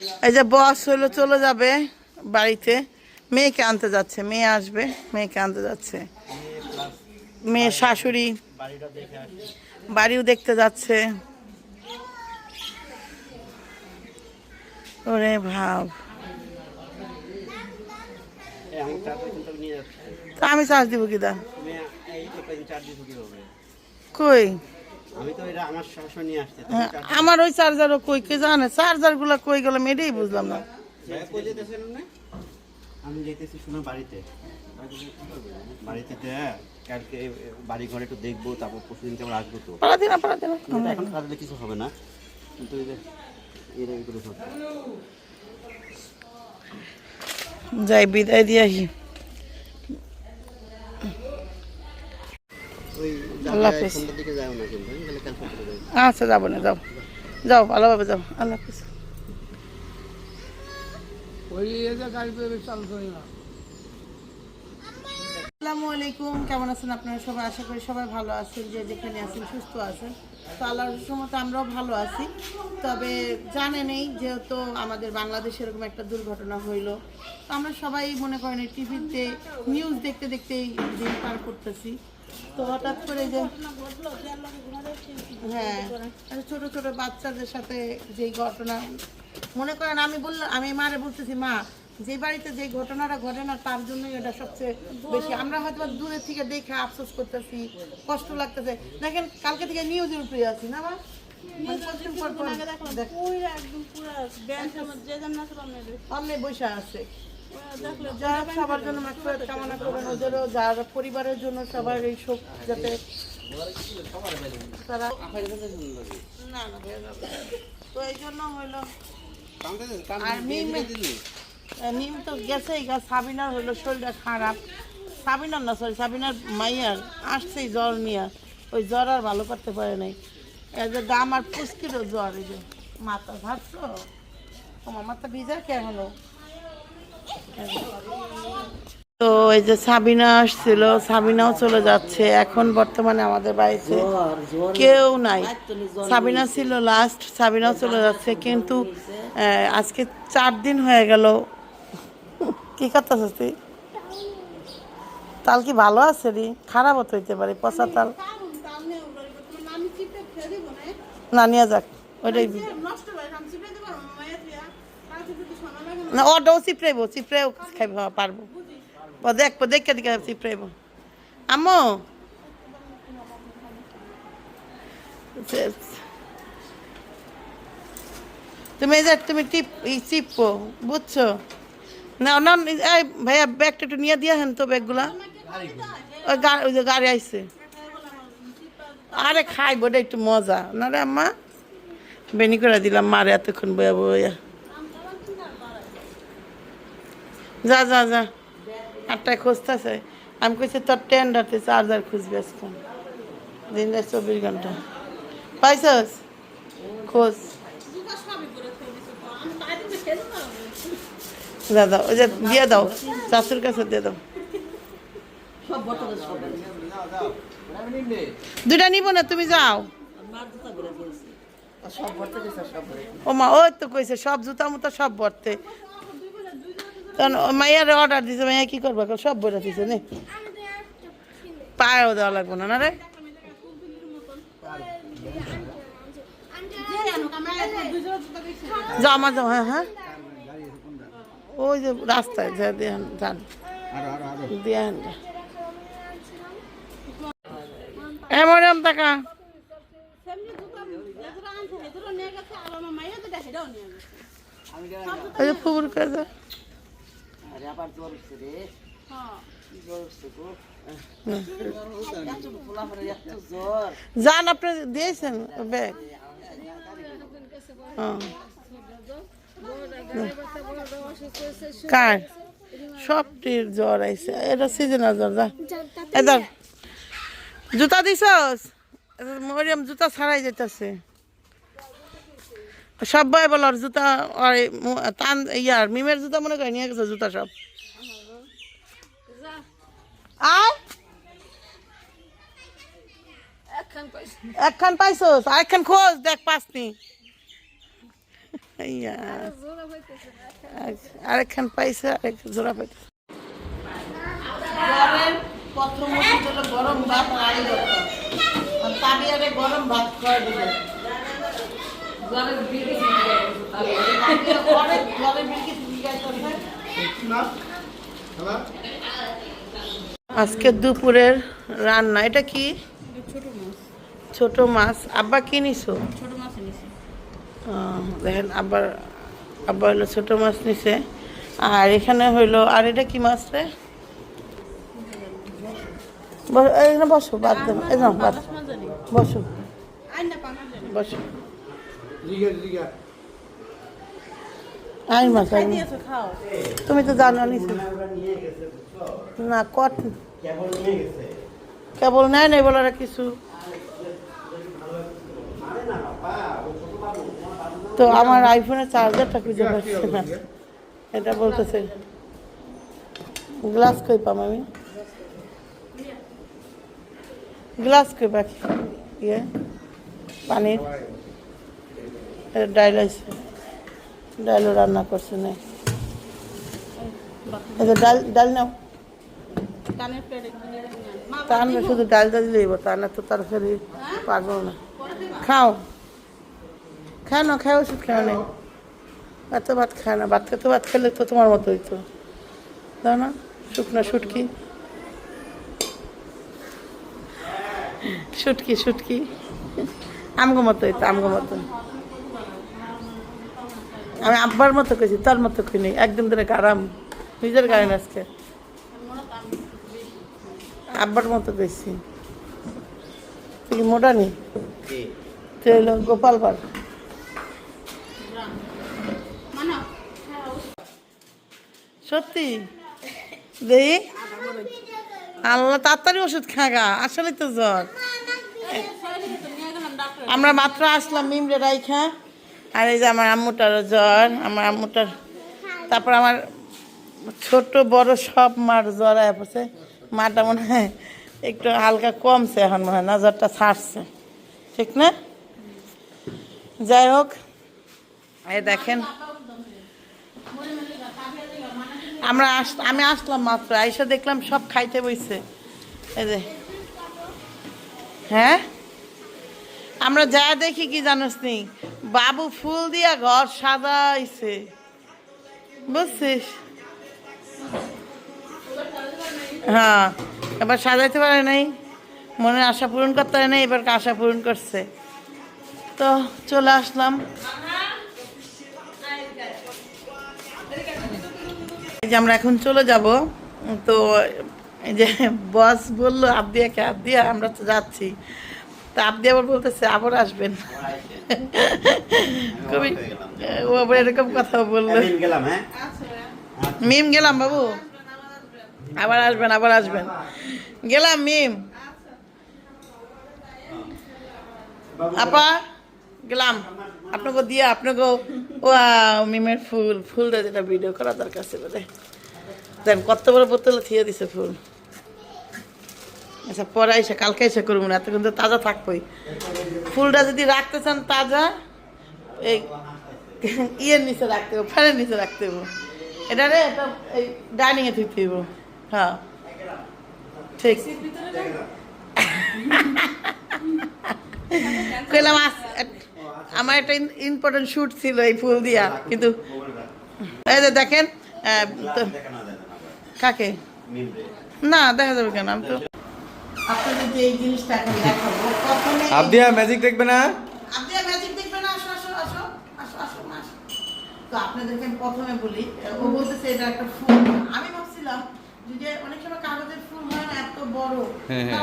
এই যে বস হলো চলে যাবে বাড়িতে। মেয়েকে আনতে যাচ্ছে মেয়ে আসবে মেয়েকে আনতে যাচ্ছে। মেয়ের শাশুড়ি বাড়িও দেখতে যাচ্ছে। ওরে ভাব। আমি চার্জ দিব কিদা কই? আমার হ্যাঁ, আমার ওই চার্জারও কই কে জানে? চার্জারগুলা কই গেল মেয়েটাই বুঝলাম না। আমি যেতেছি শোনা বাড়িতে। বাড়িতে কালকে বাড়ি ঘরে একটু দেখব তারপর পরশুদিন আসব তো। এখন কাজলে কিছু হবে না। কিন্তু এর যাই বিদায় দিয়ে আসি। আল্লাহ হাফেজ। দিকে যাও না কিন্তু আচ্ছা যাব না যাও। যাও ভালোভাবে যাও। আল্লাহ হাফিজ। আসসালামু আলাইকুম কেমন আছেন আপনারা সবাই? আশা করি সবাই ভালো আছেন যে যেখানে আছেন সুস্থ আছেন। তো আল্লাহর সময় আমরাও ভালো আছি। তবে জানেনই যেহেতু আমাদের বাংলাদেশে এরকম একটা দুর্ঘটনা হইল। তো আমরা সবাই মনে করেন টিভিতে নিউজ দেখতে দেখতেই দিন পার করতেছি। তো হঠাৎ করে যে হ্যাঁ ছোট ছোট বাচ্চাদের সাথে যেই ঘটনা মনে করেন আমি বললাম আমি মারে বলতেছি মা যে বাড়িতে যে ঘটনাটা ঘটে না তার জন্যই এটা সবচেয়ে বেশি। আমরা হয়তো দূরের থেকে দেখে আফসোস করতেছি কষ্ট লাগতেছে। দেখেন কালকে থেকে নিউজের উপরে আছি না মা? মানে সামনে বসে আছে। সবার জন্য কামনা করবেন ওদেরও যার পরিবারের জন্য সবার এই শোক যাতে তারা। তো এই জন্য হইল আর মিম তো গেছেই গা, সাবিনার হইল শরীরটা খারাপ। সাবিনার না সরি সাবিনার মাইয়ার আসছেই জ্বর নিয়ে। ওই জ্বর আর ভালো করতে পারে নাই। এই যে গাম আর পুষ্কিরও জ্বর, এই যে মাথা ভাবছ তোমার মাথা ভিজা কে হলো? তো এই যে সাবিনা আসছিল সাবিনাও চলে যাচ্ছে। এখন বর্তমানে আমাদের বাড়িতে কেউ নাই। সাবিনা ছিল লাস্ট সাবিনাও চলে যাচ্ছে। কিন্তু আজকে চার দিন হয়ে গেল। কি করতেছিস তুই? তাল কি ভালো আছে রে? খারাপও তো হইতে পারে পচা তাল। না। নিয়ে যাক। ওইটাই না ওটাও চিপড়াইব চিপড়াইও খাইব হ্যাঁ, পারব। দেখব দেখে দেখে চিপড়াইব। আম্মু! তুমি এই যে তুমি টিপ চিপো বুঝছ? না না এই ভাইয়া ব্যাগটা একটু নিয়ে দিয়ে হেন তো ব্যাগগুলা। ওই যে গাড়ি আইছে। আরে খাইব ওটা একটু মজা। না রে আম্মা? বেনি করে দিলাম মারে এতক্ষণ বয়া বয়া। যা যা যা। আটটায় খুঁজতেছে। আমি কইছি, তোর টেন্ডারতে চার্জার খুঁজবে আজকে। দিন রাত চব্বিশ ঘণ্টা। পাইছস? খোঁজ। দাদা ওই যে দিয়ে দাও। চাষুর কাছে দিয়ে দাও। দুটা নিব না, তুমি যাও। ও মা, ওই তো কইছে, সব জুতা মুতা সব ভরতে। তখন মাইয়ারে অর্ডার দিছে, মাইয়া কি করব? এখন সব বইটা দিছে নে। পায়েও দেওয়া লাগবে না না রে? জমা জমা হ্যাঁ হ্যাঁ। ওই যে রাস্তায়, যা, দিয়ে যান। আরও আরও আরও দিয়ে এমন কাছে যান আপনি দিয়েছেন ব্যাগ হ্যাঁ। কার সবটির জ্বর আইছে এটা সিজনাল জ্বর যা এদার জুতা দিছস মরিয়াম জুতা ছাড়াই যেতেছে সবাই বলো আর জুতা আর টান ইয়ার মিমের জুতা মনে করে নিয়ে গেছে জুতা সব। একখান পাইছস আরেকখান খোঁজ দেখ পাসনি। আরেকখান পাইছে আরেক জোড়া পাইছে গরম ভাত আর আড়ি আর গরম ভাত খাওয়া দিবে জ্বরের বিড়ি অনেক জ্বরের বিড়ি জিজ্ঞাসা আজকে দুপুরের রান্না এটা কি? ছোট মাছ। আব্বা কি নিছো? দেখেন আব্বার আব্বা হলো ছোট মাছ নিছে। আর এখানে হইল আর এটা কি মাছ রে? বসো বাদ দেবো বসো। বসো। আই মাছ। তুমি তো জানো না কট কেবল নিয়ে গেছে কেবল নেয় নেই বলার কিছু। তো আমার আইফোনের চার্জারটা খুঁজে পাচ্ছি না। এটা বলতেছে গ্লাস কই পাম আমি? গ্লাস কই পাখি ইয়ে পানির। ডাইল আছে ডাইলও রান্না করছে না। এটা ডাল ডাল নাও। তা না শুধু ডালটা দিলেই তা না তো তরকারি পাগল না। খাও। খাও না খাও ওষুধ খাও নেই এত ভাত খায় না ভাত খেতে ভাত খেলে তো তোমার মতো হইতো। দাও না? শুকনো শুটকি। শুটকি শুটকি। আমগো মতো হইতো আমগো মতো আমি আব্বার মতো কইছি তার মতো কই নেই। একদিন ধরে আরাম নিজের গাড়ি আজকে। আব্বার মতো কইছি। তুই কি মোটা নি? কি? তুই হলো গোপাল পাড় সত্যি? দেই? আল্লাহ তাড়াতাড়ি ওষুধ খাগা আসলে তো জ্বর। আমরা মাত্র আসলাম মিমরে রাইখা। আর এই যে আমার আম্মুটারও জ্বর, আমার আম্মুটার তারপর আমার ছোট, বড় সব মার জ্বর পড়ছে। মাটা মনে হয় একটু হালকা কমছে এখন মনে হয় না, জ্বরটা ছাড়ছে। ঠিক না? যাই হোক, এই দেখেন। আমরা আস আমি আসলাম মাত্র, আইসা দেখলাম সব খাইতে বইছে। এই যে। হ্যাঁ? আমরা যা দেখি কি জানোস নি? বাবু ফুল দিয়া ঘর সাজাইছে। বুঝছিস? হ্যাঁ এবার সাজাইতে পারে নাই। মনের আশা পূরণ করতে পারে নাই, এবার আশা পূরণ করছে। তো চলে আসলাম। এই যে আমরা এখন চলে যাব। তো এই যে বস বলল, আবদিয়াকে, আবদিয়া, আমরা তো যাচ্ছি। তা আবদি আবার বলতেছে আবার আসবেন। খুবই ও আবার এরকম কথা বলল। হ্যাঁ? মিম গেলাম বাবু। আবার আসবেন আবার আসবেন। গেলাম মিম। আপা গেলাম। আপনাকে দিয়ে আপনাকে ও মিমের ফুল ফুল দিয়ে যেটা ভিডিও করা দরকার ছিল রে কত বড় বোতলে থিয়ে দিছে ফুল। আচ্ছা পরে এসে কালকে এসে করব না এতক্ষণ তো তাজা থাকবোই। ফুলটা যদি রাখতে চান তাজা এই ইয়ের নিচে রাখতে হবে ফ্যানের নিচে রাখতে হবে এটা রে এই ডাইনিংয়ে হইব। হ্যাঁ। ঠিক। কইলাম আস- আমার একটা ইম্পর্টেন্ট শ্যুট ছিল এই ফুল দিয়া কিন্তু এই যে দেখেন কাকে? না দেখা যাবে কেন? আমি তো আপনাদের যে এই জিনিসটা এখন দেখাবো আবদিয়া ম্যাজিক দেখবে না? ম্যাজিক আসো আসো আসো আসো আসো আসো। তো আপনাদেরকে আমি প্রথমে বলি ও বলতেছে এটা একটা ফুল। আমি ভাবছিলাম যে অনেক সময় কাগজের ফুল হয় না এত বড়। হ্যাঁ, হ্যাঁ।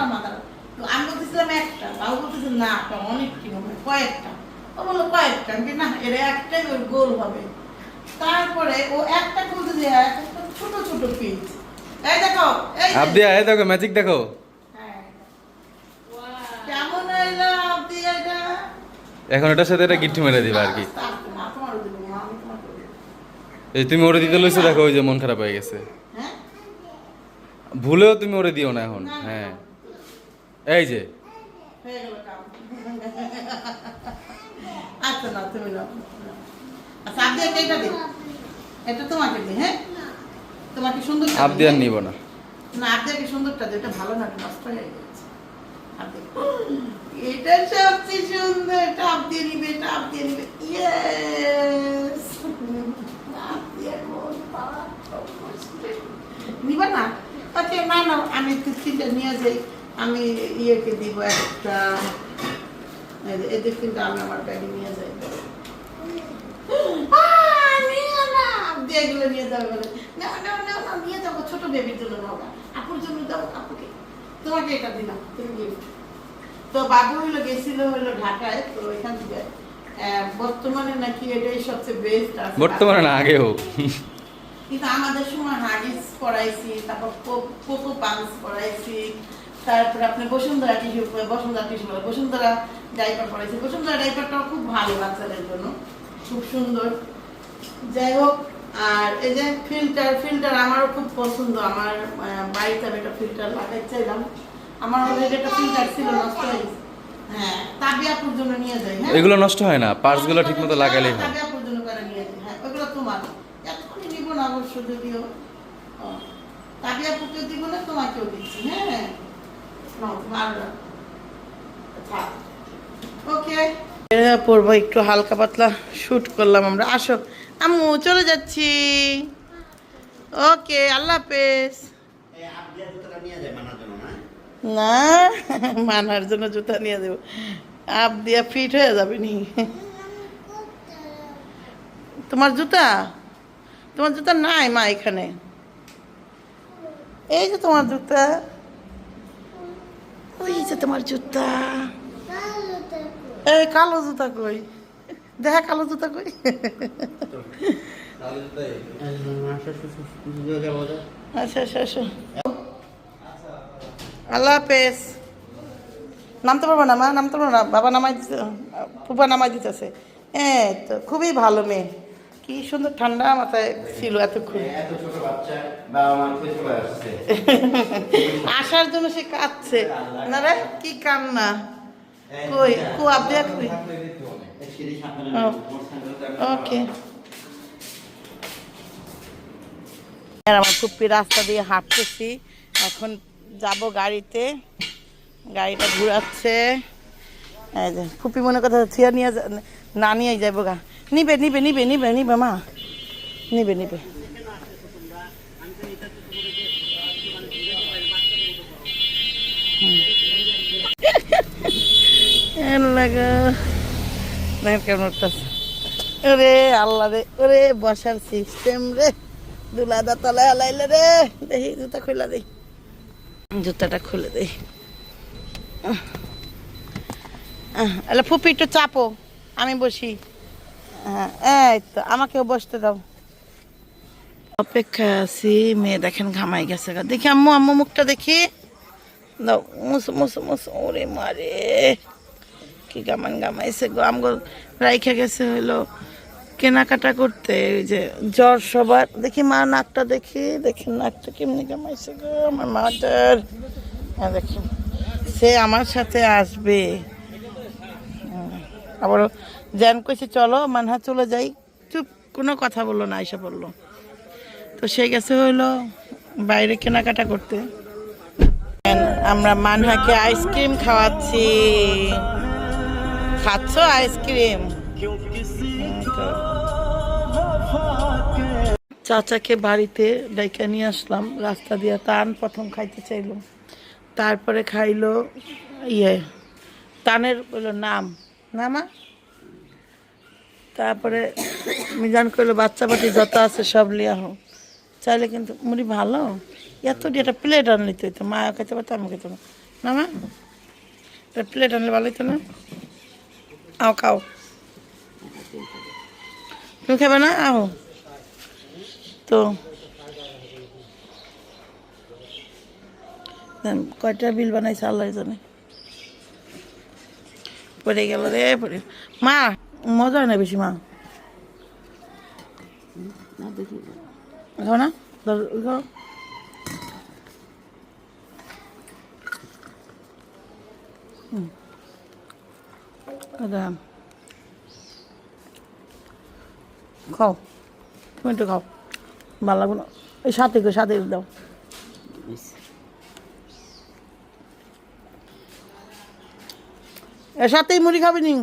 তো আমি বলতেছিলাম একটা বাবু বলতেছে না একটা অনেক কি হবে? কয়েকটা। ও বলল কয়েকটা? আমি না এটা একটাই ওর গোল হবে। তারপরে ও একটা খুলতে দিয়ে একটা ছোট ছোট পিস এই দেখো যে। এই দেখো ম্যাজিক দেখো হ্যাঁ। কেমন হইল আপনি এটা এখন এটার সাথে এটা গিট্টু মেরে দিবা আর কি না। এই তুমি ওরে দিতে লইছো দেখো ওই যে মন খারাপ হয়ে গেছে? ভুলেও তুমি ওরে দিও না এখন হ্যাঁ এই যে। আচ্ছা না তুমি। আচ্ছা এটা এটা তোমাকে হ্যাঁ তোমাকে সুন্দর আবদি আর নিব না না আবদিয়াকে সুন্দরটা এটা ভালো না নষ্ট হয়ে। এটা সবচেয়ে সুন্দর। এটা আবদিয়া নিবে এটা আবদিয়া নিবে। ইয়েস নিবা না? ওকে না না আমি তিনটা নিয়ে যাই। আমি ইয়েকে দিব একটা। এদের কিন্তু আমি আমার ব্যাগে নিয়ে যাই। দিয়ে এগুলো নিয়ে যাবে বলে। না, না, না, নিয়ে যাব। ছোট বেবির জন্য না। আপুর জন্য দাও আপুকে। তোমাকে এটা দিলাম তুমি তো বাবু হইল গেছিল হইল ঢাকায় তো এখান থেকে বর্তমানে নাকি এটাই সবচেয়ে বেস্ট বর্তমানে না আগেও কিন্তু আমাদের সময় হাগিস পড়াইছি তারপর কোকো পান্স পড়াইছি তারপরে আপনি Bashundhara tissue Bashundhara tissue Bashundhara diaper পড়াইছি Bashundhara ডাইপারটাও খুব ভালো বাচ্চাদের জন্য খুব সুন্দর। যাই হোক আর এই যে ফিল্টার ফিল্টার আমারও খুব পছন্দ। আমার বাড়িতে আমি একটা ফিল্টার লাগাই চাইলাম। আমার অলরেডি একটা ফিল্টার ছিল নষ্ট হয়ে গেছে। হ্যাঁ তাবিয়াপুর জন্য নিয়ে যাই হ্যাঁ? এগুলো নষ্ট হয় না পার্টসগুলো হয় তাবিয়া পর্যন্ত করে নিয়ে যাই হ্যাঁ ওগুলো তোমার। এতক্ষণই নিব না অবশ্য যদিও। ও, দিব না তোমাকেও দিচ্ছি হ্যাঁ? নাও, ওকে পড়ব একটু হালকা পাতলা শুট করলাম আমরা। আসো। আম্মু চলে যাচ্ছি। ওকে আল্লাহ হাফেজ। না? মানার জন্য জুতা নিয়ে দেবো আপ দিয়া ফিট হয়ে যাবে নি। তোমার জুতা? তোমার জুতা নাই মা এখানে। এই যে তোমার জুতা। ওই যে তোমার জুতা। এই কালো জুতা কই? দেখা কালো জুতা কই? আচ্ছা আচ্ছা আচ্ছা। আল্লাহ হাফেজ। নামতে পারব না মা? নামতে পারব না? বাবা নামাই দিতে ফুপা নামাই দিতেছে। হ্যাঁ তো খুবই ভালো মেয়ে। কি সুন্দর ঠান্ডা মাথায় ছিল এতক্ষণ। আসছে? আসার জন্য সে কাঁদছে। না রে কি কান্না। কই? কো আপনি কই? সিঁড়ি সামনে ও, ওকে আর আমার ফুপ্পি রাস্তা দিয়ে হাঁটতেছি। এখন যাব গাড়িতে। গাড়িটা ঘুরাচ্ছে। এই যে ফুপি মনে কথা থিয়া নিয়ে না নিয়ে যাব গা। নিবে নিবে নিবে নিবে নিবে মা। নিবে নিবে আল্লাহ গো। দেখেন বসার সিস্টেম রে। দুলা দা তলায় রে। দেখি, জুতা খুলে দেই। জুতাটা খুলে আল্লাহ, ফুপি, একটু চাপো। আমি বসি। হ্যাঁ এই তো, আমাকেও বসতে দাও। অপেক্ষা আছি, মেয়ে দেখেন ঘামাই গেছে। দেখি আম্মু আম্মু মুখটা দেখি। দাও মুসো মুসো মুসো ওরে মারে। কি গামান গামাইছে গো? আমগো রাইখা গেছে হইল কেনাকাটা করতে ওই যে জ্বর সবার। দেখি মা নাকটা দেখি দেখি নাকটা কেমনি গামাইছে গো আমার মাটার হ্যাঁ দেখি। সে আমার সাথে আসবে। হুম। আবার জ্যান কইছে, চলো মানহা চলে যাই। চুপ, কোনো কথা বলল না এসে বলল। তো সে গেছে হইল বাইরে কেনাকাটা করতে। আমরা মানহাকে আইসক্রিম খাওয়াচ্ছি। খাচ্ছ আইসক্রিম চাচাকে বাড়িতে ডাইকা নিয়ে আসলাম, রাস্তা দিয়ে তান প্রথম খাইতে চাইলো। তারপরে খাইলো ইয়ে তানের নাম। নামা? তারপরে মিজান করল বাচ্চা বাটি যত আছে সব লিয়া হোক। চাইলে কিন্তু মুড়ি ভালো? এত দিয়ে একটা প্লেট আনলি তো মা খেতে পারতো আমি খেতে পারতাম না মা একটা প্লেট আনলে ভালো হতো না? আও খাও। তুমি খাবে না? আও। তো। কয়টা বিল বানাইছে আল্লাহ জানে। পড়ে গেল রে পড়ে। মা মজা হয় না বেশি মা? খাও না? খাও। হুম। দাঁড়ান খাও তুমি একটু খাও ভালো লাগবে না এই সাথে সাথে দাও এর সাথেই মুড়ি খাবি নি